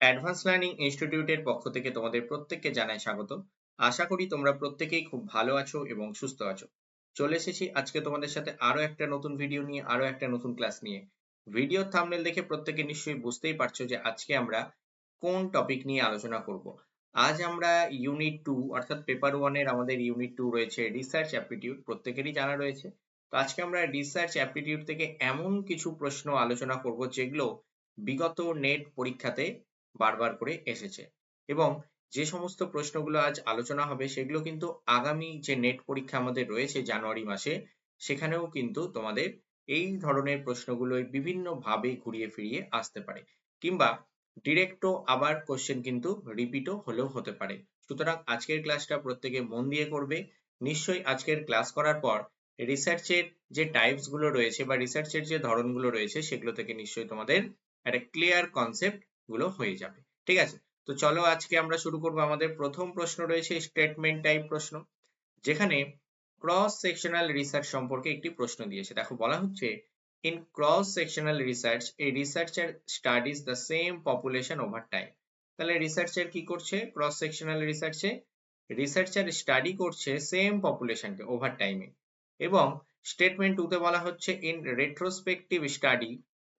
Advance learning ইনস্টিটিউটের পক্ষ থেকে তোমাদের প্রত্যেককে জানাই স্বাগত। আশা করি তোমরা প্রত্যেকেই খুব ভালো আছো এবং সুস্থ আছো। চলে এসেছি আজকে তোমাদের সাথে আরও একটা নতুন ভিডিও নিয়ে আরও একটা নতুন ক্লাস নিয়ে। ভিডিও থাম্বনেল দেখে প্রত্যেকে নিশ্চয়ই বুঝতেই পারছ যে আজকে আমরা কোন টপিক নিয়ে আলোচনা করব। আজ আমরা ইউনিট টু অর্থাৎ পেপার ওয়ানের আমাদের ইউনিট টু রয়েছে রিসার্চ অ্যাপটিটিউড প্রত্যেকেরই জানা রয়েছে। তো আজকে আমরা রিসার্চ অ্যাপটিটিউড থেকে এমন কিছু প্রশ্ন আলোচনা করব যেগুলো বিগত নেট পরীক্ষাতে বারবার করে এসেছে। এবং যে সমস্ত প্রশ্নগুলো আজ আলোচনা হবে, সেগুলো কিন্তু আগামী যে নেট পরীক্ষা আমাদের রয়েছে জানুয়ারি মাসে, সেখানেও কিন্তু তোমাদের এই ধরনের প্রশ্নগুলোই বিভিন্ন ভাবে ঘুরিয়ে ফিরিয়ে আসতে পারে। কিংবা ডিরেক্টও আবার কোশ্চেন কিন্তু রিপিটও হলেও হতে পারে। সুতরাং আজকের ক্লাসটা প্রত্যেকে মন দিয়ে করবে। নিশ্চয়ই আজকের ক্লাস করার পর রিসার্চের যে টাইপসগুলো রয়েছে বা রিসার্চের যে ধরনগুলো রয়েছে, সেগুলো থেকে নিশ্চয়ই তোমাদের একটা ক্লিয়ার কনসেপ্ট গুলো হয়ে যাবে। ঠিক আছে? তো চলো আজকে আমরা শুরু করব আমাদের প্রথম প্রশ্ন রয়েছে স্টেটমেন্ট টাইপ প্রশ্ন, যেখানে ক্রস সেকশনাল রিসার্চ সম্পর্কে একটি প্রশ্ন দিয়েছে। দেখো, বলা হচ্ছে in cross sectional research a researcher studies the same population over time তাহলে রিসার্চার কি করছে? ক্রস সেকশনাল রিসার্চে রিসার্চার স্টাডি করছে সেম পপুলেশনকে ওভার টাইমে এবং স্টেটমেন্ট টুতে বলা হচ্ছে in retrospective study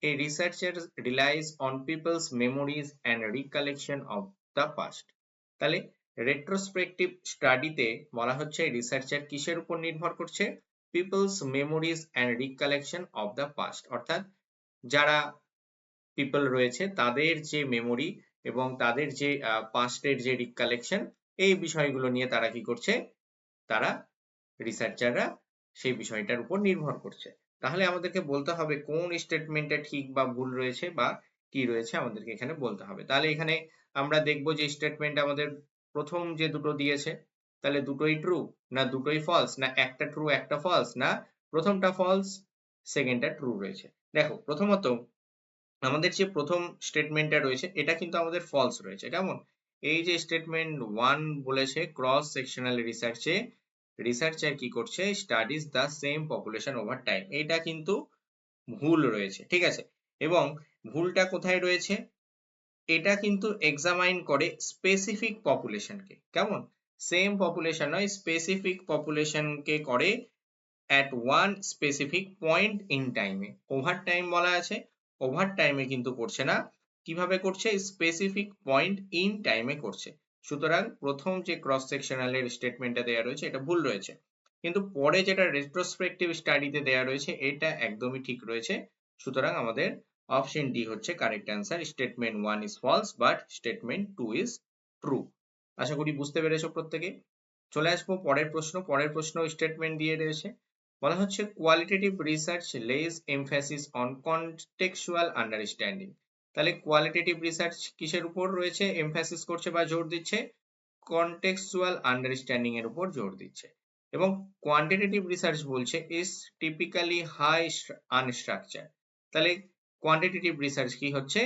A researcher relies on people's memories and recollection of the past. তাহলে রেট্রোস্পেক্টিভ স্টাডিতে বলা হচ্ছে রিসার্চার কিসের উপর নির্ভর করছে? People's memories and recollection of the past অর্থাৎ যারা পিপল রয়েছে, তাদের যে মেমোরি এবং তাদের যে পাস্টের যে রিকালেকশন এই বিষয়গুলো নিয়ে তারা কি করছে? তারা রিসার্চাররা সেই বিষয়টার উপর নির্ভর করছে। তাহলে আমাদেরকে বলতে হবে কোন স্টেটমেন্টটা ঠিক বা ভুল রয়েছে বা কি রয়েছে আমাদেরকে এখানে বলতে হবে। তাহলে এখানে আমরা দেখব যে স্টেটমেন্ট আমাদের প্রথম যে দুটো দিয়েছে, তাহলে দুটোই ট্রু না দুটোই ফলস না একটা ট্রু একটা ফলস না প্রথমটা ফলস সেকেন্ডটা ট্রু রয়েছে। দেখো, প্রথমত আমাদের যে প্রথম স্টেটমেন্টটা রয়েছে, এটা কিন্তু আমাদের ফলস রয়েছে। কেমন? এই যে স্টেটমেন্ট ওয়ান বলেছে ক্রস সেকশনাল রিসার্চে রিসার্চার কি করছে? Studies the same population over time এটা কিন্তু ভুল রয়েছে, ঠিক আছে? এবং ভুলটা কোথায় রয়েছে? এটা কিন্তু এক্সামাইন করে স্পেসিফিক পপুলেশনকে কেমন? সেম পপুলেশন নয় স্পেসিফিক পপুলেশনকে করে at one specific point in টাইমে ওভার টাইম বলা আছে ওভার টাইমে কিন্তু করছে না। কীভাবে করছে? স্পেসিফিক পয়েন্ট ইন টাইমে করছে। সুতরাং প্রথম যে ক্রস সেকশনালের স্টেটমেন্টটা দেওয়া রয়েছে, এটা ভুল রয়েছে। কিন্তু পরে যেটা রেট্রোস্পেক্টিভ স্টাডিতে দেওয়া রয়েছে, এটা একদমই ঠিক রয়েছে। সুতরাং আমাদের অপশন ডি হচ্ছে correct answer statement one is false but statement two is true আশা করি বুঝতে পেরেছ প্রত্যেকে। চলে আসব পরের প্রশ্ন। পরের প্রশ্ন স্টেটমেন্ট দিয়ে রয়েছে। বলা হচ্ছে qualitative research less emphasis on contextual understanding তাহলে কোয়ালিটেটিভ রিসার্চ কিসের উপর রয়েছে? এমফাসিস করছে বা জোর দিচ্ছে? কনটেক্সচুয়াল আন্ডারস্ট্যান্ডিং এর উপর জোর দিচ্ছে। এবং কোয়ান্টিটেটিভ রিসার্চ বলছে ইজ টিপিক্যালি হাই আনস্ট্রাকচার তাহলে কোয়ান্টিটেটিভ রিসার্চ কি হচ্ছে?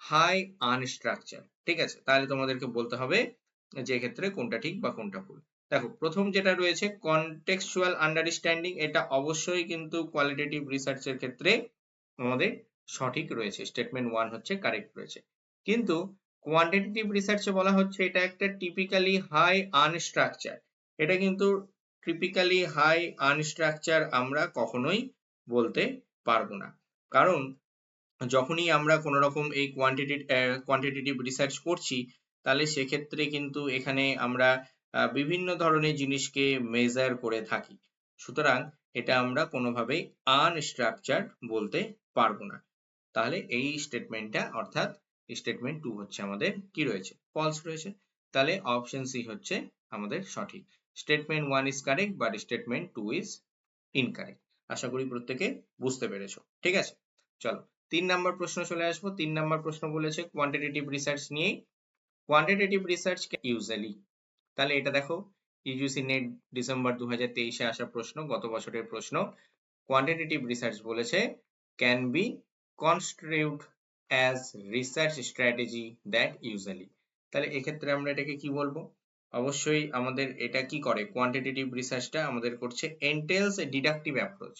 হাই আনস্ট্রাকচার ঠিক আছে? তাহলে তোমাদেরকে বলতে হবে যে ক্ষেত্রে কোনটা ঠিক বা কোনটা ভুল। দেখো, প্রথম যেটা রয়েছে কনটেক্সচুয়াল আন্ডারস্ট্যান্ডিং এটা অবশ্যই কিন্তু কোয়ালিটেটিভ রিসার্চের ক্ষেত্রে আমাদের সঠিক রয়েছে স্টেটমেন্ট ওয়ান হচ্ছে কারেক্ট রয়েছে। কিন্তু কোয়ান্টিটেটিভ রিসার্চে বলা হচ্ছে এটা একটা টিপিক্যালি হাই আনস্ট্রাকচার এটা কিন্তু টিপিক্যালি হাই আনস্ট্রাকচার আমরা কখনোই বলতে পারব না। কারণ যখনই আমরা কোন রকম এই কোয়ান্টিটি কোয়ান্টিটেটিভ রিসার্চ করছি, তাহলে সেক্ষেত্রে কিন্তু এখানে আমরা বিভিন্ন ধরনের জিনিসকে মেজার করে থাকি। সুতরাং এটা আমরা কোনোভাবেই আনস্ট্রাকচার বলতে পারব না। তাহলে এই স্টেটমেন্টটা অর্থাৎ স্টেটমেন্ট টু হচ্ছে আমাদের কি রয়েছে? ফলস রয়েছে। তাহলে অপশন সি হচ্ছে আমাদের সঠিক। Statement one is correct but statement two is incorrect আশা করি প্রত্যেকে বুঝতে পেরেছ। ঠিক আছে? চলো, তিন নাম্বার প্রশ্ন চলে আসব। তিন নাম্বার প্রশ্ন বলেছে কোয়ান্টিটেটিভ রিসার্চ নিয়ে কোয়ান্টিটেটিভ রিসার্চ ইউজুয়ালি তাহলে এটা দেখো ইউজিসি নেট ডিসেম্বর দু হাজার তেইশে আসা প্রশ্ন, গত বছরের প্রশ্ন। কোয়ান্টিটেটিভ রিসার্চ বলেছে can be constitute as research strategy that usually তাহলে এক্ষেত্রে আমরা এটাকে কি বলব? অবশ্যই আমাদের এটা কি করে? কোয়ান্টিটেটিভ রিসার্চটা আমাদের করছে এন্টেলস ডিডাকটিভ অ্যাপ্রোচ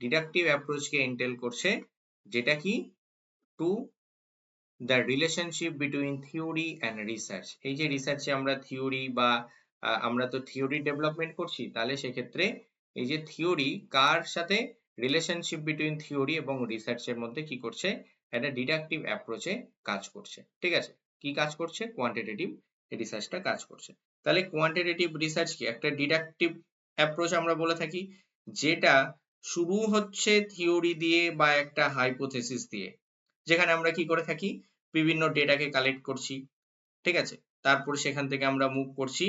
ডিডাকটিভ অ্যাপ্রোচকে এন্টেল করছে যেটা কি? To the relationship between theory and research এই যে রিসার্চে আমরা থিওরি বা আমরা তো থিওরি ডেভেলপমেন্ট করছি, তাহলে সেক্ষেত্রে এই যে থিওরি কার সাথে রিলেশনশিপ বিটুইন থিওরি এবং রিসার্চের মধ্যে কি করছে? একটা ডিডাকটিভ অ্যাপ্রোচে কাজ করছে। ঠিক আছে? কি কাজ করছে? কোয়ান্টিটেটিভ রিসার্চটা কাজ করছে। তাহলে কোয়ান্টিটেটিভ রিসার্চ কি? একটা ডিডাকটিভ অ্যাপ্রোচ আমরা বলে থাকি, যেটা শুরু হচ্ছে থিওরি দিয়ে বা একটা হাইপোথেসিস দিয়ে। যেখানে আমরা কি করে থাকি? বিভিন্ন ডেটাকে কালেক্ট করছি। ঠিক আছে? তারপর সেখান থেকে আমরা মুভ করছি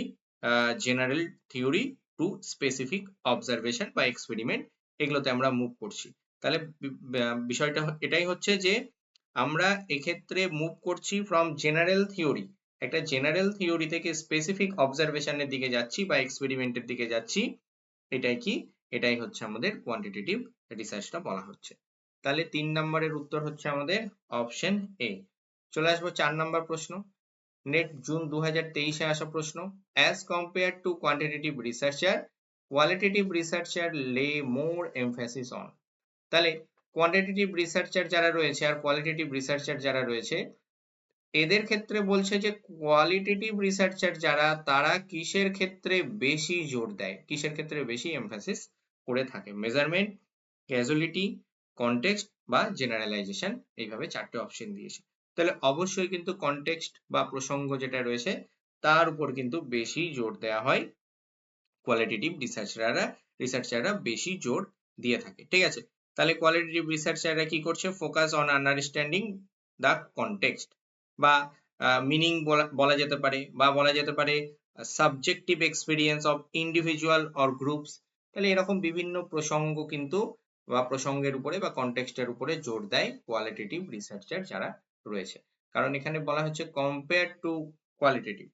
general theory to specific observation বা এক্সপেরিমেন্ট এগুলোতে আমরা মুভ করছি। তাহলে বিষয়টা এটাই হচ্ছে যে আমরা এক্ষেত্রে মুভ করছি ফ্রম জেনারেল থিওরি একটা জেনারেল থিওরি থেকে স্পেসিফিক অবজারভেশনের দিকে যাচ্ছি বা এক্সপেরিমেন্টের দিকে যাচ্ছি, এটাই কি? এটাই হচ্ছে আমাদের কোয়ান্টিটেটিভ রিসার্চটা বলা হচ্ছে। তাহলে তিন নম্বরের উত্তর হচ্ছে আমাদের অপশন এ চলে আসব চার নম্বর প্রশ্ন। নেট জুন দু হাজার তেইশে আসা প্রশ্ন। As compare to quantitative researcher qualitative researcher lay more emphasis on তাহলে কোয়ান্টিটেটিভ রিসার্চার যারা রয়েছে আর কোয়ালিটেটিভ রিসার্চার যারা রয়েছে, এদের ক্ষেত্রে বলছে যে কোয়ালিটেটিভ রিসার্চার যারা, তারা কিসের ক্ষেত্রে বেশি জোর দেয়? কিসের ক্ষেত্রে বেশি এমফাসিস করে থাকে? মেজারমেন্ট ক্যাজুয়ালিটি কনটেক্সট বা জেনারেলাইজেশন এইভাবে চারটে অপশন দিয়েছে। তাহলে অবশ্যই কিন্তু কনটেক্সট বা প্রসঙ্গ যেটা রয়েছে, তার উপর কিন্তু বেশি জোর দেওয়া হয়। কোয়ালিটেটিভ রিসার্চাররা রিসার্চাররা বেশি জোর দিয়ে থাকে। ঠিক আছে? তাহলে কোয়ালিটেটিভ রিসার্চাররা কি করছে? Focus on understanding the context বা মিনিং বলা যেতে পারে বা বলা যেতে পারে subjective experience of individual or groups তাহলে এরকম বিভিন্ন প্রসঙ্গ কিন্তু বা প্রসঙ্গের উপরে বা কনটেক্সটের উপরে জোর দেয় কোয়ালিটেটিভ রিসার্চার যারা রয়েছে। কারণ এখানে বলা হচ্ছে কম্পেয়ার টু কোয়ালিটেটিভ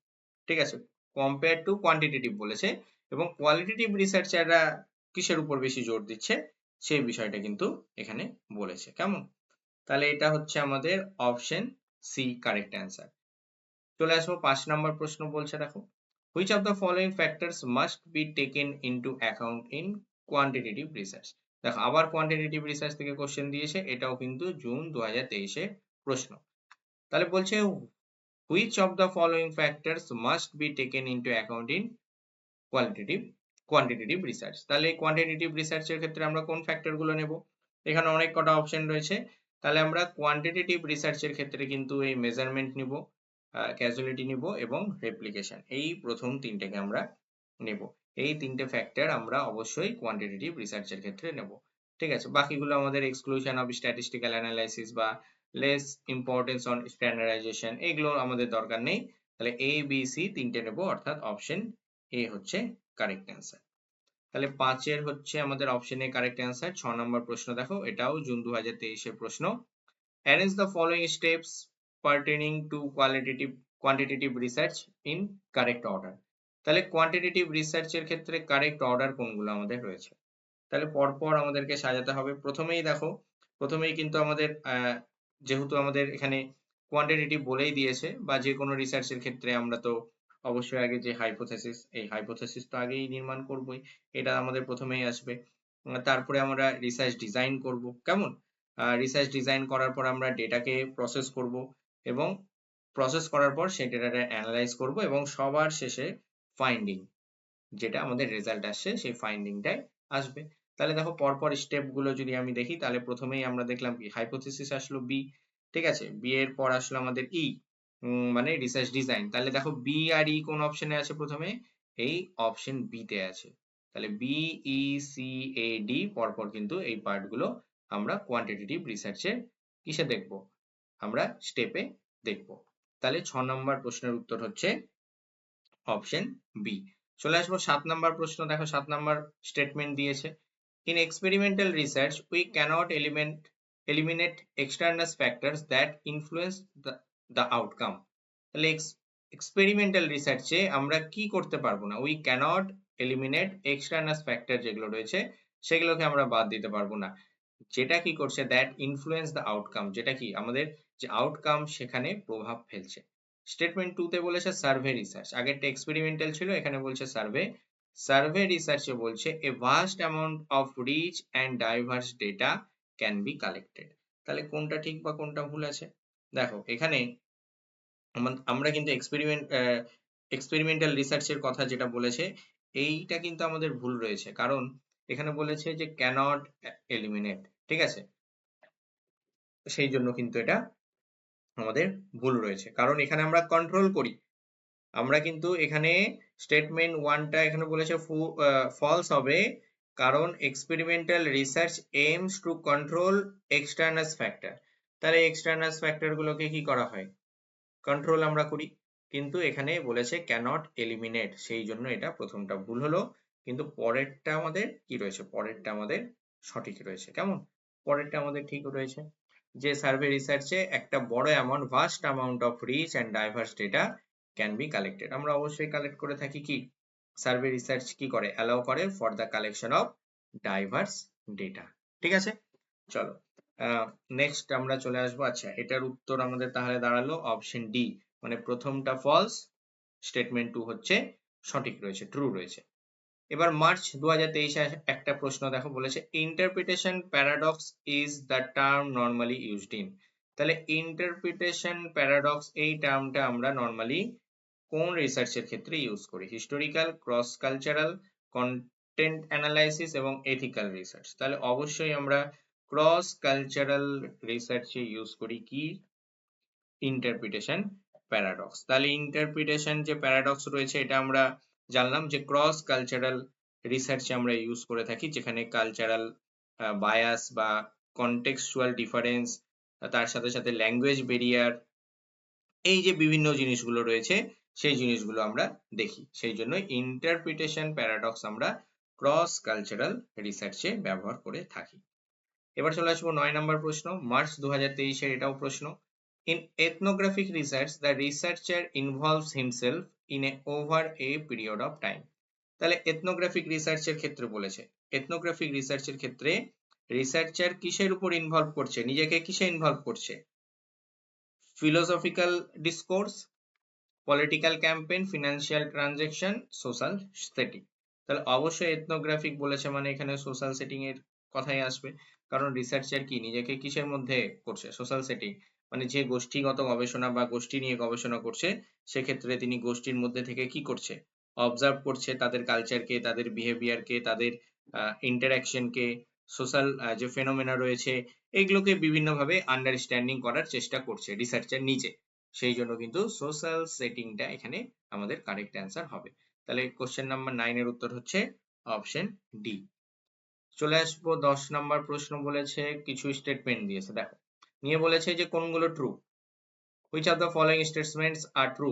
ঠিক আছে? কম্পেয়ার টু কোয়ান্টিটেটিভ বলেছে। এবং কোয়ালিটেটিভ রিসার্চাররা কিসের উপর বেশি জোর দিচ্ছে? সেই বিষয়টা কিন্তু এখানে বলেছে। কেমন? তাহলে এটা হচ্ছে আমাদের অপশন সি কারেক্ট অ্যান্সার চলে আসব পাঁচ নম্বর প্রশ্ন বলছে, দেখো। Which of the following factors must be taken into account in quantitative research দেখো, আবার কোয়ান্টিটেটিভ রিসার্চ থেকে কোশ্চেন দিয়েছে, এটাও কিন্তু জুন দু হাজার তেইশে প্রশ্ন। তাহলে বলছে which of the following factors must be taken into account in qualitative quantitative research তাহলে এই কোয়ান্টিটেটিভ রিসার্চের ক্ষেত্রে আমরা কোন ফ্যাক্টরগুলো নেব? এখানে অনেক কটা অপশন রয়েছে। তাহলে আমরা কোয়ান্টিটেটিভ রিসার্চের ক্ষেত্রে কিন্তু এই মেজারমেন্ট নিব ক্যাজুয়ালিটি নিব এবং রেপ্লিকেশন এই প্রথম তিনটেকে আমরা নেব। এই তিনটে ফ্যাক্টর আমরা অবশ্যই কোয়ান্টিটেটিভ রিসার্চের ক্ষেত্রে নেব। ঠিক আছে? বাকিগুলো আমাদের এক্সক্লুশন অফ স্ট্যাটিস্টিক্যাল অ্যানালাইসিস বা লেস ইম্পর্টেন্স অন স্ট্যান্ডার্ডাইজেশন এগুলো আমাদের দরকার নেই। তাহলে এ বি সি তিনটে নেব, অর্থাৎ অপশন এ হচ্ছে কারেক্ট অ্যান্সার তাহলে পাঁচের হচ্ছে আমাদের অপশন কারেক্ট অ্যান্সার ছ নম্বর প্রশ্ন দেখো, এটাও জুন দু হাজার তেইশের প্রশ্ন। Arrange the following steps pertaining to qualitative quantitative research in correct order তাহলে কোয়ান্টিটেটিভ রিসার্চের ক্ষেত্রে কারেক্ট অর্ডার কোনগুলো আমাদের রয়েছে? তাহলে পরপর আমাদেরকে সাজাতে হবে। প্রথমেই দেখো, প্রথমেই কিন্তু আমাদের যেহেতু আমাদের এখানে কোয়ান্টিটেটিভ বলেই দিয়েছে, বা যে কোনো রিসার্চের ক্ষেত্রে আমরা তো অবশ্যই আগে যে হাইপোথেসিস এই হাইপোথেসিস তো আগেই নির্মাণ করবই। এটা আমাদের প্রথমেই আসবে। তারপরে আমরা রিসার্চ ডিজাইন করব, কেমন? রিসার্চ ডিজাইন করার পর আমরা ডেটাকে প্রসেস করব এবং প্রসেস করার পর সেই ডেটাটা অ্যানালাইজ করব এবং সবার শেষে ফাইন্ডিং যেটা আমাদের রেজাল্ট আসছে, সেই ফাইন্ডিংটাই আসবে। তাহলে দেখো পরপর স্টেপগুলো যদি আমি দেখি, তাহলে প্রথমেই আমরা দেখলাম কি? হাইপোথেসিস আসলো বি ঠিক আছে? বি এর পর আসলো আমাদের ই মানে রিসার্চ ডিজাইন তাহলে দেখো বি আর ই কোন অপশনে আছে প্রথমে? এই অপশন বি তে আছে। তাহলে B E C A D পরপর কিন্তু এই পার্টগুলো আমরা কোয়ান্টিটেটিভ রিসার্চের কিসে দেখব? আমরা স্টেপে দেখব। তাহলে ছ নম্বর প্রশ্নের উত্তর হচ্ছে অপশন বি চলে আসব সাত নম্বর প্রশ্ন। দেখো সাত নম্বর স্টেটমেন্ট দিয়েছে। In experimental research we cannot element eliminate external factors that influence the, the outcome. তাহলে এক্সপেরিমেন্টাল রিসার্চে আমরা কি করতে পারব না? We cannot eliminate external factor যেগুলো রয়েছে, সেগুলোকে আমরা বাদ দিতে পারব না। যেটা কি করছে? দ্যাট ইনফ্লুয়েন্স দ্য আউটকাম যেটা কি? আমাদের যে আউটকাম সেখানে প্রভাব ফেলছে। স্টেটমেন্ট টু তে বলেছে সার্ভে রিসার্চ আগেরটা এক্সপেরিমেন্টাল ছিল, এখানে বলছে সার্ভে সার্ভে রিসার্চে বলছে a vast amount of rich and diverse data can be collected তাহলে কোনটা ঠিক বা কোনটা ভুল আছে? দেখো, এখানে আমরা কিন্তু এক্সপেরিমেন্ট এক্সপেরিমেন্টাল রিসার্চের কথা যেটা বলেছে, এইটা কিন্তু আমাদের ভুল রয়েছে। কারণ এখানে বলেছে যে ক্যানট এলিমিনেট ঠিক আছে? সেই জন্য কিন্তু এটা আমাদের ভুল রয়েছে। কারণ এখানে আমরা কন্ট্রোল করি। আমরা কিন্তু এখানে স্টেটমেন্ট ওয়ানটা এখানে বলেছে ফলস হবে। কারণ experimental research aims to control external factor তাহলে এক্সটার্নাস ফ্যাক্টর গুলোকে কি করা হয়? কন্ট্রোল আমরা করি। কিন্তু এখানে বলেছে ক্যানট এলিমিনেট সেই জন্য এটা প্রথমটা ভুল হলো। কিন্তু পরেরটা আমাদের কি রয়েছে? পরেরটা আমাদের সঠিক রয়েছে। কেমন? পরেরটা আমাদের ঠিক রয়েছে। যে সার্ভে রিসার্চে একটা বড় amount vast amount of rich and diverse data can be collected আমরা অবশ্যই কালেক্ট করে থাকি কি? সার্ভে রিসার্চ কি করে? অ্যালাউ করে for the collection of diverse data ঠিক আছে? চলো। নেক্সট আমরা চলে আসব। আচ্ছা এটার উত্তর আমাদের তাহলে দাঁড়াল অপশন ডি মানে প্রথমটা ফলস স্টেটমেন্ট টু হচ্ছে সঠিক রয়েছে ট্রু রয়েছে। এবার মার্চ দু একটা প্রশ্ন দেখো, বলেছে interpretation paradox is the term normally used in তাহলে ইন্টারপ্রিটেশন প্যারাডক্স এই টার্মটা আমরা নর্মালি কোন রিসার্চের ক্ষেত্রে ইউজ করি? Historical cross cultural content analysis এবং এথিক্যাল রিসার্চ তাহলে অবশ্যই আমরা ক্রস কালচারাল রিসার্চে ইউজ করি কি? ইন্টারপ্রিটেশন প্যারাডক্স তাহলে ইন্টারপ্রিটেশন যে প্যারাডক্স রয়েছে, এটা আমরা জানলাম যে ক্রস কালচারাল রিসার্চে আমরা ইউজ করে থাকি, যেখানে কালচারাল বায়াস বা কন্টেক্সচুয়াল ডিফারেন্স তার সাথে সাথে ল্যাঙ্গুয়েজ বেরিয়ার এই যে বিভিন্ন জিনিসগুলো রয়েছে, সেই জিনিসগুলো আমরা দেখি। সেই জন্য ইন্টারপ্রিটেশন প্যারাডক্স আমরা ক্রস কালচারাল রিসার্চে ব্যবহার করে থাকি। এবার চলে আসব নয় নম্বর প্রশ্ন, মার্চ দু হাজার এটাও প্রশ্ন। In ethnographic research, the researcher involves himself in a over a period of time. তাহলে এথনোগ্রাফিক এর ক্ষেত্রে বলেছে। research এর ক্ষেত্রে রিসার্চার কিসের উপর ইনভলভ করছে? নিজেকে কিসে ইনভলভ করছে? Philosophical discourse political campaign financial transaction social setting তাহলে অবশ্যই এথনোগ্রাফিক বলেছে মানে এখানে সোশ্যাল সেটিং এর কথাই আসবে। কারণ রিসার্চার কি? নিজেকে কিসের মধ্যে করছে? সোশ্যাল সেটিং মানে যে গোষ্ঠীগত গবেষণা বা গোষ্ঠী নিয়ে গবেষণা করছে, সেক্ষেত্রে তিনি গোষ্ঠীর মধ্যে থেকে কি করছে? অবজার্ভ করছে তাদের কালচারকে তাদের বিহেভিয়ারকে তাদের ইন্টারাকশনকে সোশ্যাল যে ফেনোমেনা রয়েছে, এগুলোকে বিভিন্নভাবে আন্ডারস্ট্যান্ডিং করার চেষ্টা করছে রিসার্চার নিজে। সেই জন্য কিন্তু সোশ্যাল সেটিংটা এখানে আমাদের কারেক্ট অ্যান্সার হবে। তাহলে কোশ্চেন নাম্বার নাইনের উত্তর হচ্ছে অপশন ডি চলে আসব, দশ নাম্বার প্রশ্ন বলেছে, কিছু স্টেটমেন্ট দিয়েছে, দেখো। নিয়ে বলেছে যে কোনগুলো true which of the following statements are true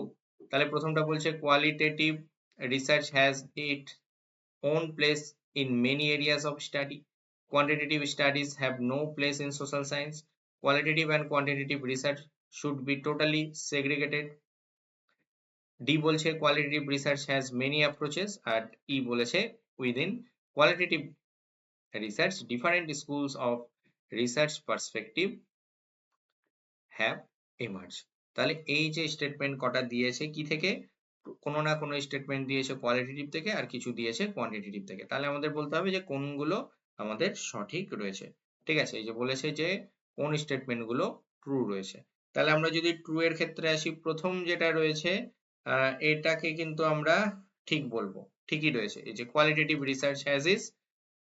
তাহলে প্রথমটা বলছে qualitative research has it own place in many areas of study quantitative studies have no place in social science qualitative and quantitative research should be totally segregated D বলছে qualitative research has many approaches R E বলেছে within qualitative research, different schools of research perspective have emerged. তাহলে এই যে statement কটা দিয়েছে, কি থেকে? কোনো না কোনো স্টেটমেন্ট দিয়েছে কোয়ালিটেটিভ থেকে আর কিছু দিয়েছে কোয়ান্টিটেটিভ থেকে। তাহলে আমাদের বলতে হবে যে কোনগুলো আমাদের সঠিক রয়েছে। ঠিক আছে? এই যে বলেছে যে কোন স্টেটমেন্টগুলো ট্রু রয়েছে। তাহলে আমরা যদি ট্রু এর ক্ষেত্রে আসি, প্রথম যেটা রয়েছে এটাকে কিন্তু আমরা ঠিক বলব। ঠিকই রয়েছে। এই যে qualitative research has is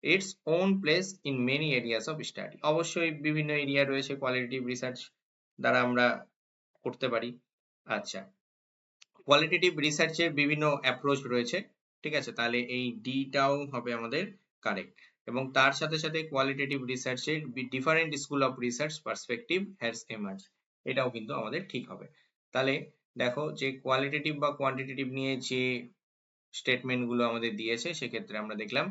its own place in many areas of study অবশ্যই বিভিন্ন এরিয়া রয়েছে কোয়ালিটেটিভ রিসার্চ দ্বারা আমরা করতে পারি। আচ্ছা কোয়ালিটেটিভ রিসার্চের বিভিন্ন অ্যাপ্রোচ রয়েছে, ঠিক আছে? তাহলে এই ডিটাও হবে আমাদের কারেক্ট এবং তার সাথে সাথে কোয়ালিটেটিভ রিসার্চের different school of research perspective has emerge এটাও কিন্তু আমাদের ঠিক হবে। তাহলে দেখো যে কোয়ালিটেটিভ বা কোয়ান্টিটেটিভ নিয়ে যে স্টেটমেন্টগুলো আমাদের দিয়েছে, সেক্ষেত্রে আমরা দেখলাম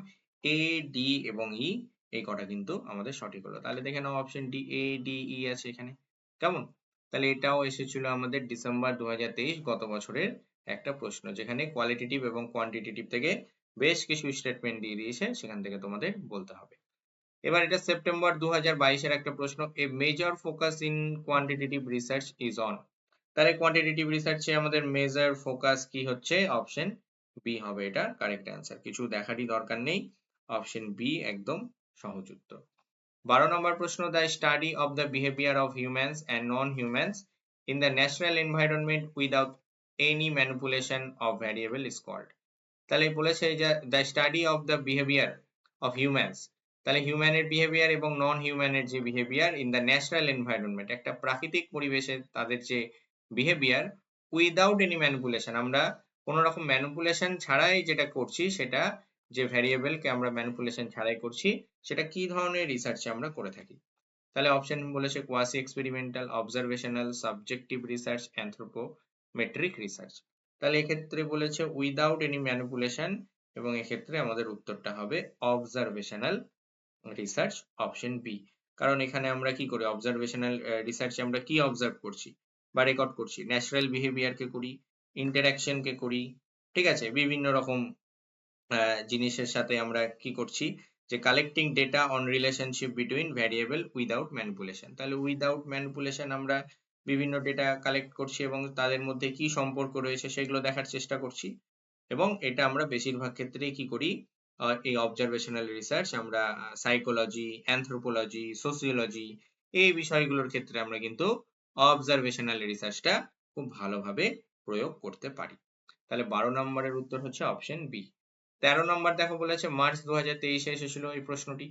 এ ডি এবং ই e, এই কটা কিন্তু আমাদের সঠিক হলো। তাহলে দেখে নাও option D A D E আছে এখানে। কেমন? তাহলে এটাও এসেছিল আমাদের ডিসেম্বর দু গত বছরের একটা প্রশ্ন যেখানে এবং থেকে বেশ কিছু স্টেটমেন্ট দিয়ে দিয়েছে সেখান থেকে তোমাদের বলতে হবে। এবার এটা সেপ্টেম্বর দু বাইশের একটা প্রশ্ন a major focus in quantitative research is on তাহলে কোয়ান্টিটেটিভ রিসার্চে আমাদের মেজর ফোকাস কি হচ্ছে? অপশন বি হবে এটা কারেক্ট অ্যান্সার কিছু দেখারই দরকার নেই। অপশন বি একদম সহজ উত্তর। বারো নম্বর প্রশ্ন the study of the behaviour of humans and non humans in the natural environment without any manipulation of is called তাহলে বলেছে যে, the study of the behavior of humans, তাহলে হিউম্যানের বিহেভিয়ার এবং নন হিউম্যানের যে behaviour in the natural environment একটা প্রাকৃতিক পরিবেশে তাদের যে বিহেভিয়ার উইদাউট এনি ম্যানিপুলেশন আমরা কোন রকম ম্যানিপুলেশন ছাড়াই যেটা করছি সেটা যে ভ্যারিয়েবল কে আমরা ম্যানিপুলেশন ছাড়াই করছি, সেটা কি ধরনের রিসার্চে আমরা করে থাকি? তাহলে অপশন বলেছে quasi experimental observational subjective research anthropometric research তাহলে এক্ষেত্রে বলেছে উইদাউট এনি ম্যানিপুলেশন এবং এক্ষেত্রে আমাদের উত্তরটা হবে অবজারভেশনাল রিসার্চ অপশন বি কারণ এখানে আমরা কি করি? অবজারভেশনাল রিসার্চে আমরা কি অবজার্ভ করছি? বা রেকর্ড করছি। ন্যাচারাল বিহেভিয়ার কে করি ইন্টারাকশন কে করি, ঠিক আছে? বিভিন্ন রকম জিনিসের সাথে আমরা কি করছি? যে collecting data on relationship between variable without manipulation তাহলে উইদাউট ম্যানিপুলেশন আমরা বিভিন্ন ডেটা কালেক্ট করছি এবং তাদের মধ্যে কি সম্পর্ক রয়েছে সেগুলো দেখার চেষ্টা করছি। এবং এটা আমরা বেশিরভাগ ক্ষেত্রেই কি করি? এই অবজারভেশনাল রিসার্চ আমরা সাইকোলজি অ্যানথ্রোপোলজি সোসিওলজি এই বিষয়গুলোর ক্ষেত্রে আমরা কিন্তু অবজারভেশনাল রিসার্চটা খুব ভালোভাবে প্রয়োগ করতে পারি। তাহলে বারো নম্বরের উত্তর হচ্ছে অপশন বি তেরো নম্বর দেখো বলেছে, মার্চ দু হাজার তেইশে এসেছিল এই প্রশ্নটি।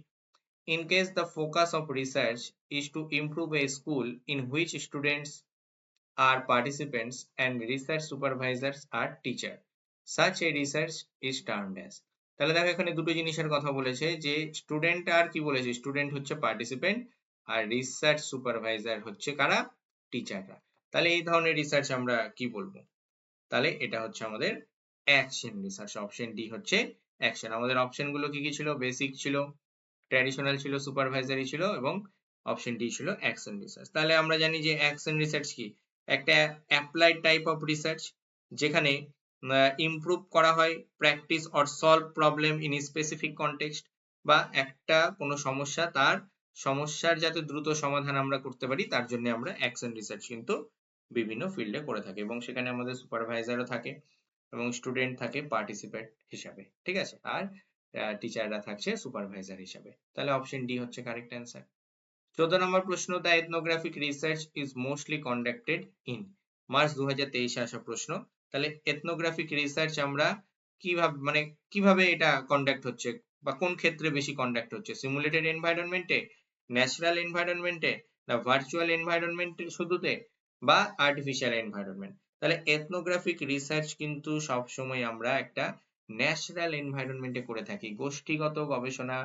In case the focus of research is to improve a school in which students are participants and research supervisors are teacher, such a research is termed as. তাহলে দেখো এখানে দুটো জিনিসের কথা বলেছে, যে স্টুডেন্ট আর কি বলেছে? স্টুডেন্ট হচ্ছে পার্টিসিপেন্ট আর রিসার্চ সুপারভাইজার হচ্ছে কারা? টিচাররা তাহলে এই ধরনের রিসার্চ আমরা কি বলব? তাহলে এটা হচ্ছে আমাদের অ্যাকশন রিসার্চ অপশন ডি হচ্ছে অ্যাকশন আমাদের অপশনগুলো কি কি ছিল? বেসিক ছিল ট্র্যাডিশনাল ছিল সুপারভাইজারি ছিল এবং অপশন ডি ছিল অ্যাকশন রিসার্চ তাহলে আমরা জানি যে অ্যাকশন রিসার্চ কি? একটা অ্যাপ্লাইড টাইপ অফ রিসার্চ যেখানে ইমপ্রুভ করা হয় practice or solve problem in specific context বা একটা কোনো সমস্যা তার, সমস্যার যাতে দ্রুত সমাধান আমরা করতে পারি, তার জন্য আমরা অ্যাকশন রিসার্চ কিন্তু বিভিন্ন ফিল্ডে করে থাকি এবং সেখানে আমাদের সুপারভাইজারও থাকে। এবং স্টুডেন্ট থাকে পার্টিসিপেট হিসাবে, ঠিক আছে? আর টিচাররা থাকছে সুপারভাইজার হিসাবে। তাহলে অপশন ডি হচ্ছে কারেক্ট অ্যান্সার চোদ্দ নম্বর প্রশ্ন the ethnographic research is mostly conducted in March দু হাজার তেইশে আসা প্রশ্ন। তাহলে এথনোগ্রাফিক রিসার্চ আমরা কীভাবে মানে কীভাবে এটা কন্ডাক্ট হচ্ছে বা কোন ক্ষেত্রে বেশি কন্ডাক্ট হচ্ছে? সিমুলেটেড এনভায়রনমেন্টে ন্যাচারাল এনভায়রনমেন্টে না ভার্চুয়াল এনভায়রনমেন্টে শুধুতে? বা আর্টিফিশিয়াল এনভায়রনমেন্ট তাহলে এথনোগ্রাফিক রিসার্চ কিন্তু সব সময় আমরা একটা ন্যাচারাল এনভায়রনমেন্টে করে থাকি। গোষ্ঠীগত গবেষণা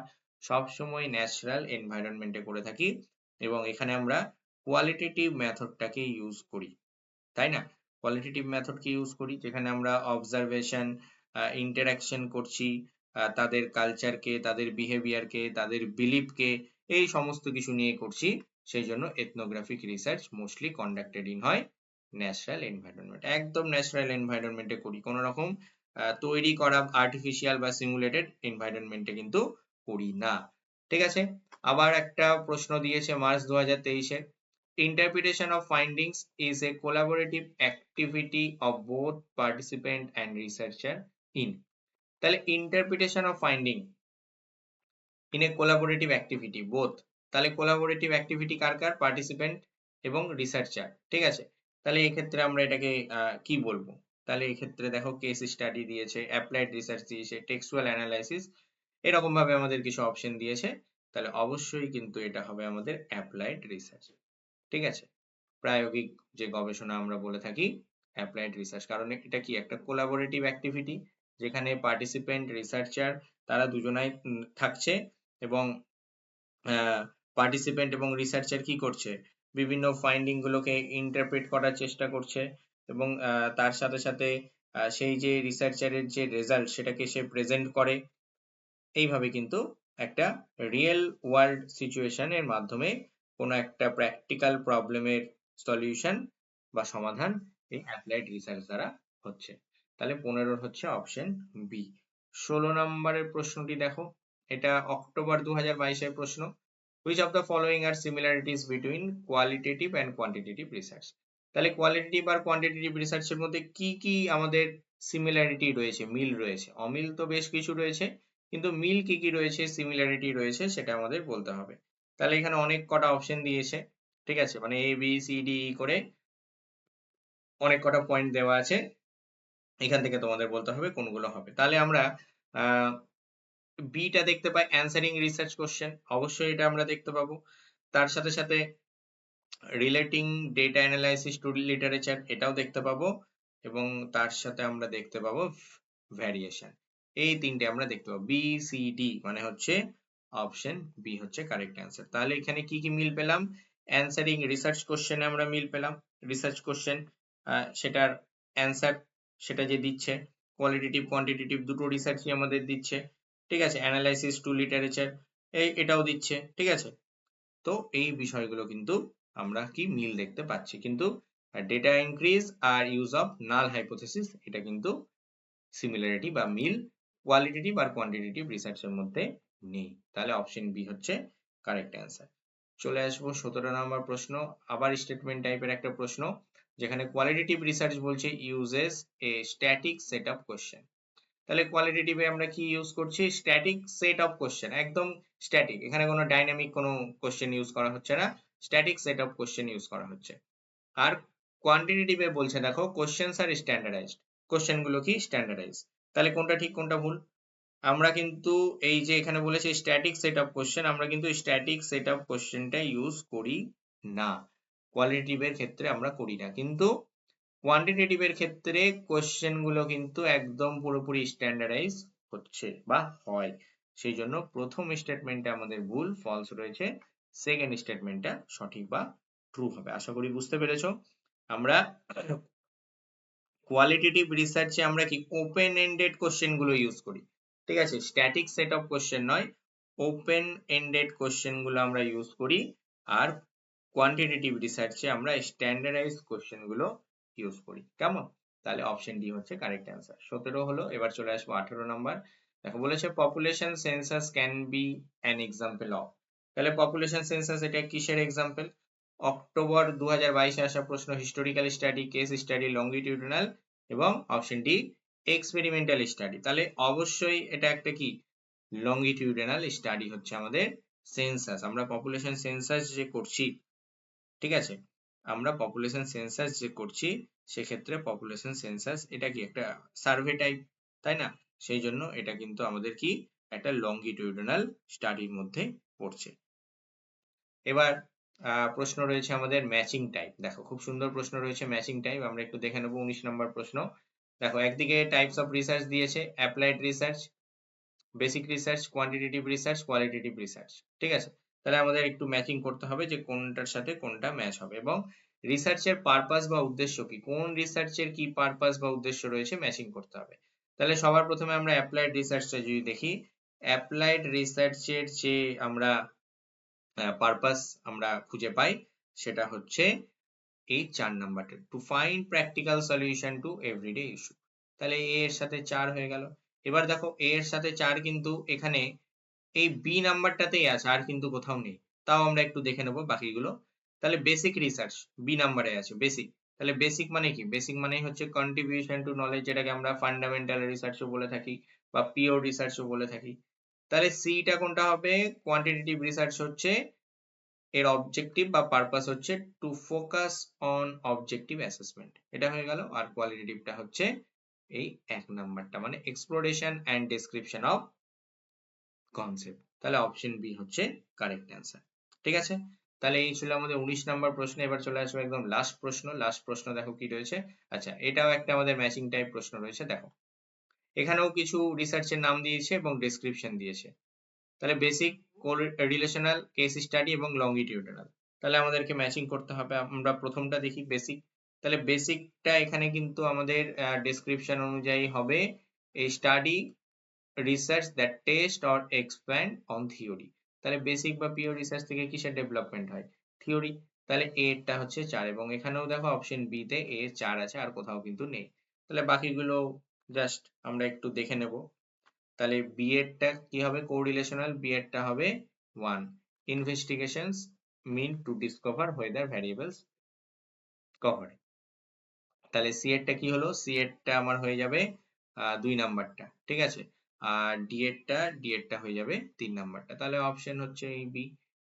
সব সময় ন্যাচারাল এনভায়রনমেন্টে করে থাকি এবং এখানে আমরা কোয়ালিটেটিভ মেথডটাকে ইউজ করি, তাই না? কোয়ালিটেটিভ মেথডকে ইউজ করি, যেখানে আমরা অবজারভেশন ইন্টারাকশন করছি তাদের কালচারকে তাদের বিহেভিয়ারকে তাদের বিলিফকে এই সমস্ত কিছু নিয়ে করছি। সেই জন্য ethnographic research mostly conducted in হয়। ন্যাচারাল এনভায়রনমেন্ট একদম ন্যাচারাল এনভায়রনমেন্টে করি। কোনো রকম তৈরি করা আর্টিফিশিয়াল বা সিমুলেটেড এনভায়রনমেন্টে কিন্তু করি না। ঠিক আছে? আবার একটা প্রশ্ন দিয়েছে মার্চ দু হাজার তেইশে। Interpretation of findings is a collaborative activity of both participant and researcher in তাহলে interpretation of finding in a collaborative activity both তাহলে কোলাবোরেটিভ অ্যাক্টিভিটি কার কার? পার্টিসিপেন্ট এবং রিসার্চার ঠিক আছে? তাহলে এই ক্ষেত্রে আমরা এটাকে কি বলব? তাহলে এই ক্ষেত্রে দেখো কেস স্টাডি দিয়েছে অ্যাপ্লাইড রিসার্চ দিয়েছে টেক্সচুয়াল অ্যানালাইসিস এরকম ভাবে আমাদের কিছু অপশন দিয়েছে। তাহলে অবশ্যই কিন্তু এটা হবে আমাদের অ্যাপ্লাইড রিসার্চ ঠিক আছে? প্রায়োগিক যে গবেষণা আমরা বলে থাকি অ্যাপ্লাইড রিসার্চ কারণ এটা কি একটা কোলাবোরেটিভ অ্যাক্টিভিটি যেখানে পার্টিসিপেন্ট রিসার্চার তারা দুজনাই থাকছে এবং পার্টিসিপেন্ট এবং রিসার্চার কি করছে? বিভিন্ন ফাইন্ডিং গুলোকে ইন্টারপ্রেট করার চেষ্টা করছে এবং তার সাথে সাথে সেই যে রিসার্চারের যে রেজাল্ট সেটাকে সে প্রেজেন্ট করে। এইভাবে কিন্তু একটা রিয়েল ওয়ার্ল্ড সিচুয়েশনের মাধ্যমে কোনো একটা প্র্যাকটিক্যাল প্রবলেমের সলিউশন বা সমাধান এই অ্যাপ্লাইড রিসার্চ দ্বারা হচ্ছে। তাহলে পনেরোর হচ্ছে অপশন বি ষোলো নম্বরের প্রশ্নটি দেখো, এটা অক্টোবর দু হাজার বাইশের প্রশ্ন। Which of the following are similarities between qualitative and quantitative research? তাহলে কোয়ালিটেটিভ আর কোয়ান্টিটেটিভ রিসার্চের মধ্যে কি কি আমাদের সিমিলারিটি রয়েছে, মিল রয়েছে? অমিল তো বেশ কিছু রয়েছে, কিন্তু মিল কি কি রয়েছে সিমিলারিটি রয়েছে সেটা আমাদের বলতে হবে। তাহলে এখানে অনেক কটা অপশন দিয়েছে, ঠিক আছে? মানে এ বি সি ডি করে অনেক কটা পয়েন্ট দেওয়া আছে। এখান থেকে তোমাদের বলতে হবে কোনগুলো হবে। তাহলে আমরা বিটা দেখতে পাই অ্যান্সারিং রিসার্চ কোশ্চেন অবশ্যই এটা আমরা দেখতে পাবো। তার সাথে সাথে relating data analysis to literature এটাও দেখতে পাবো। এবং তার সাথে আমরা দেখতে পাবো ভ্যারিয়েশন এই তিনটে আমরা দেখতে পাবো। বি সি ডি মানে হচ্ছে অপশন বি হচ্ছে কারেক্ট অ্যান্সার তাহলে এখানে কি কি মিল পেলাম? অ্যান্সারিং রিসার্চ কোশ্চেনে আমরা মিল পেলাম। রিসার্চ কোশ্চেন সেটার অ্যান্সার সেটা যে দিচ্ছে কোয়ালিটেটিভ কোয়ান্টিটেটিভ দুটো রিসার্চই আমাদের দিচ্ছে। ঠিক আছে? অ্যানালাইসিস টু লিটারেচার এই এটাও দিচ্ছে, ঠিক আছে? তো এই বিষয়গুলো কিন্তু আমরা কি মিল দেখতে পাচ্ছি? কিন্তু ডেটা ইনক্রিজ আর ইউজ অফ নাল হাইপোথেসিস এটা কিন্তু সিমিলারিটি বা মিল কোয়ালিটেটিভ আর কোয়ান্টিটেটিভ রিসার্চের মধ্যে নেই। তাহলে অপশন বি হচ্ছে কারেক্ট অ্যান্সার চলে আসব সতেরো নম্বর প্রশ্ন, আবার স্টেটমেন্ট টাইপের একটা প্রশ্ন, যেখানে কোয়ালিটেটিভ রিসার্চ বলছে uses a static set of question তাহলে কোয়ালিটেটিভে আমরা কি ইউজ করছি? স্ট্যাটিক সেট অফ কোশ্চেন একদম স্ট্যাটিক এখানে কোনো ডাইনামিক কোনো কোশ্চেন ইউজ করা হচ্ছে না static set of question use করা হচ্ছে। আর কোয়ান্টিটেটিভে বলছে, দেখো কোশ্চেনস আর স্ট্যান্ডার্ডাইজড কোশ্চেনগুলো কি? স্ট্যান্ডার্ডাইজ তাহলে কোনটা ঠিক, কোনটা ভুল? আমরা কিন্তু এই যে এখানে বলেছে স্ট্যাটিক সেট অফ কোশ্চেন আমরা কিন্তু স্ট্যাটিক সেট অফ কোশ্চেনটা ইউজ করি না। কোয়ালিটেটিভের ক্ষেত্রে আমরা করি না, কিন্তু কোয়ান্টিটেটিভের ক্ষেত্রে কোশ্চেনগুলো কিন্তু একদম পুরোপুরি স্ট্যান্ডার্ডাইজ হচ্ছে বা হয়। সেই জন্য প্রথম স্টেটমেন্টটা আমাদের ভুল ফলস রয়েছে। সেকেন্ড স্টেটমেন্টটা সঠিক বা ট্রু হবে। আশা করি বুঝতে পেরেছ। আমরা কোয়ালিটেটিভ রিসার্চে আমরা কি ওপেন এন্ডেড কোশ্চেনগুলো ইউজ করি। ঠিক আছে? স্ট্যাটিক সেট অফ কোশ্চেন নয় ওপেন এন্ডেড কোশ্চেনগুলো আমরা ইউজ করি। আর কোয়ান্টিটেটিভ রিসার্চে আমরা স্ট্যান্ডার্ডাইজ কোশ্চেনগুলো ইউজ করি। কেমন? তাহলে অপশন ডি হচ্ছে কারেক্ট অ্যান্সার সতেরো হলো, এবার চলে আসব আঠেরো নাম্বার। দেখো, বলেছে population census can be an example of তাহলে পপুলেশন সেন্সাস এটা কিসের এক্সাম্পল অক্টোবর দু হাজার বাইশে আসা প্রশ্ন historical study case study longitudinal এবং অপশন ডি এক্সপেরিমেন্টাল স্টাডি তাহলে অবশ্যই এটা একটা কি? লঙ্গিটিউডিনাল স্টাডি হচ্ছে আমাদের সেন্সাস আমরা পপুলেশন সেন্সাস যে করছি, ঠিক আছে? আমরা পপুলেশন সেন্সাস যে করছি, সেক্ষেত্রে পপুলেশন সেন্সাস এটা কি একটা সার্ভে টাইপ তাই না? সেই জন্য এটা কিন্তু আমাদের কি একটা লঙ্গিটিউডিনাল স্টাডির মধ্যে পড়ছে। এবার প্রশ্ন রয়েছে আমাদের ম্যাচিং টাইপ দেখো, খুব সুন্দর প্রশ্ন রয়েছে ম্যাচিং টাইপ আমরা একটু দেখে নেব উনিশ নম্বর প্রশ্ন। দেখো, একদিকে টাইপস অফ রিসার্চ দিয়েছে applied research basic research quantitative research qualitative research ঠিক আছে? তাহলে আমাদের একটু ম্যাচিং করতে হবে যে কোনটার সাথে কোনটা ম্যাচ হবে এবং রিসার্চের পারপাস বা উদ্দেশ্য কি? কোন রিসার্চের কি পারপাস বা উদ্দেশ্য রয়েছে ম্যাচিং করতে হবে? তাহলে সবার প্রথমে আমরা অ্যাপ্লাইড রিসার্চটা যদি দেখি অ্যাপ্লাইড রিসার্চের যে আমরা পারপাস আমরা খুঁজে পাই, সেটা হচ্ছে এই চার নাম্বারটা to find practical solution to everyday issue তাহলে এ এর সাথে চার হয়ে গেল। এবার দেখো, এ এর সাথে চার কিন্তু এখানে এই বি নাম্বারটাতেই আছে, আর কিন্তু কোথাও নেই। তাও আমরা একটু দেখে নেব বাকিগুলো। তাহলে বেসিক রিসার্চ বি নাম্বারে আছে বেসিক তাহলে বেসিক মানে কি? বেসিক মানেই হচ্ছে কন্ট্রিবিউশন টু নলেজ যেটাকে আমরা ফান্ডামেন্টাল রিসার্চও বলে থাকি, বা পিওর রিসার্চও বলে থাকি। তাহলে সিটা কোনটা হবে? কোয়ান্টিটেটিভ রিসার্চ হচ্ছে, এর অবজেক্টিভ বা পারপাস হচ্ছে to focus on objective assessment এটা হয়ে গেল, আর কোয়ালিটেটিভটা হচ্ছে এই এক নাম্বারটা মানে exploration and description of concept তাহলে অপশন বি হচ্ছে কারেক্ট অ্যান্সার ঠিক আছে? তাহলে এই ছিল আমাদের উনিশ নাম্বার প্রশ্ন। এবার চলে আসব একদম লাস্ট প্রশ্ন। লাস্ট প্রশ্ন দেখো কি রয়েছে? আচ্ছা এটাও একটা আমাদের ম্যাচিং টাইপ প্রশ্ন রয়েছে, দেখো। এখানেও কিছু রিসার্চের নাম দিয়েছে এবং ডেসক্রিপশন দিয়েছে। তাহলে বেসিক রিলেশনাল কেস স্টাডি এবং লঙ্গিটিউডনাল তাহলে আমাদেরকে ম্যাচিং করতে হবে। আমরা প্রথমটা দেখি বেসিক তাহলে বেসিকটা এখানে কিন্তু আমাদের ডেসক্রিপশন অনুযায়ী হবে, এই study research that test or expand on theory তাহলে বেসিক বা পিওর রিসার্চ থেকে কিসের ডেভেলপমেন্ট হয়? থিওরি তাহলে এরটা হচ্ছে চার এবং এখানেও দেখো অপশন বি তে এ চার আছে, আর কোথাও কিন্তু নেই। তাহলে বাকিগুলো জাস্ট আমরা একটু দেখে নেব। তাহলে বি এরটা কি হবে? কোরিলেশনাল বি এরটা হবে one investigations mean to discover whether variables covary তাহলে সি এরটা কি হলো? সি এরটা আমার হয়ে যাবে দুই নাম্বারটা ঠিক আছে? আর ডি এরটা ডি এরটা হয়ে যাবে তিন নাম্বারটা তাহলে অপশন হচ্ছে এই বি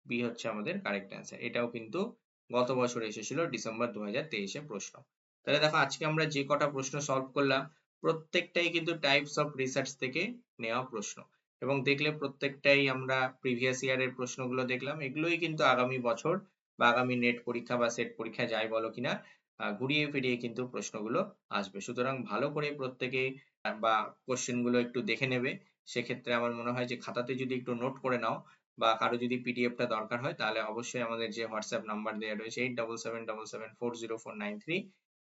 বি হচ্ছে আমাদের কারেক্ট অ্যান্সার এটাও কিন্তু গত বছর এসেছিল ডিসেম্বর দু হাজার তেইশে প্রশ্ন। তাহলে দেখো, আজকে আমরা যে কটা প্রশ্ন সলভ করলাম, প্রত্যেকটাই কিন্তু টাইপস অফ রিসার্চ থেকে নেওয়া প্রশ্ন। এবং দেখলে প্রত্যেকটাই আমরা প্রিভিয়াস ইয়ারের প্রশ্নগুলো দেখলাম। এগুলোই কিন্তু আগামী বছর বা আগামী নেট পরীক্ষা বা সেট পরীক্ষা যাই বলো কিনা ঘুরিয়ে ফিরিয়ে কিন্তু প্রশ্নগুলো আসবে। সুতরাং ভালো করে প্রত্যেকে বা কোশ্চেনগুলো একটু দেখে নেবে। সেক্ষেত্রে আমার মনে হয় যে, খাতাতে যদি একটু নোট করে নাও বা কারও যদি পিডিএফটা দরকার হয়, তাহলে অবশ্যই আমাদের যে হোয়াটসঅ্যাপ নাম্বার দেওয়া রয়েছে eight double seven double seven four zero four nine three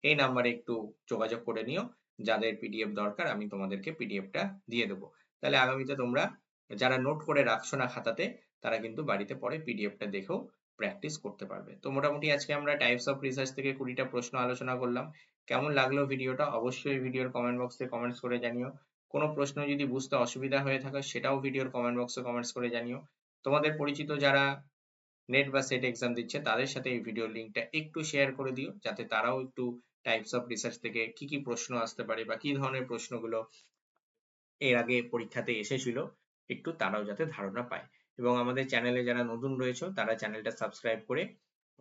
এই নাম্বারে একটু যোগাযোগ করে নিও। যাদের পিডিএফ দরকার, আমি তোমাদেরকে পিডিএফটা দিয়ে দেবো। তাহলে আগামীতে তোমরা, যারা নোট করে রাখছো না খাতাতে, তারা কিন্তু বাড়িতে পরে পিডিএফটা দেখেও প্র্যাকটিস করতে পারবে। তো মোটামুটি আজকে আমরা টাইপস অফ রিসার্চ থেকে কুড়িটা প্রশ্ন আলোচনা করলাম। কেমন লাগল ভিডিওটা? অবশ্যই ভিডিওর কমেন্ট বক্সে কমেন্টস করে জানিও। কোনো প্রশ্ন যদি বুঝতে অসুবিধা হয়ে থাকে, সেটাও ভিডিওর কমেন্ট বক্সে কমেন্টস করে জানিও। তোমাদের পরিচিত যারা নেট বা সেট এক্সাম দিচ্ছে, তাদের সাথে এই ভিডিও লিংকটা একটু শেয়ার করে দিও, যাতে তারাও একটু টাইপস অফ রিসার্চ থেকে কি কি প্রশ্ন আসতে পারে বা কি ধরনের প্রশ্নগুলো এর আগে পরীক্ষাতে এসেছিল, একটু তারাও যাতে ধারণা পায়। এবং আমাদের চ্যানেলে যারা নতুন রয়েছে, তারা চ্যানেলটা সাবস্ক্রাইব করে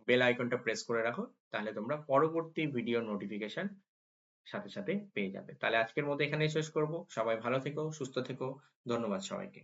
বেল আইকনটা প্রেস করে রাখো, তাহলে তোমরা পরবর্তী ভিডিও নোটিফিকেশন সাথে সাথে পেয়ে যাবে। তাহলে আজকের মতো এখানেই শেষ করব। সবাই ভালো থেকো, সুস্থ থেকো। ধন্যবাদ সবাইকে।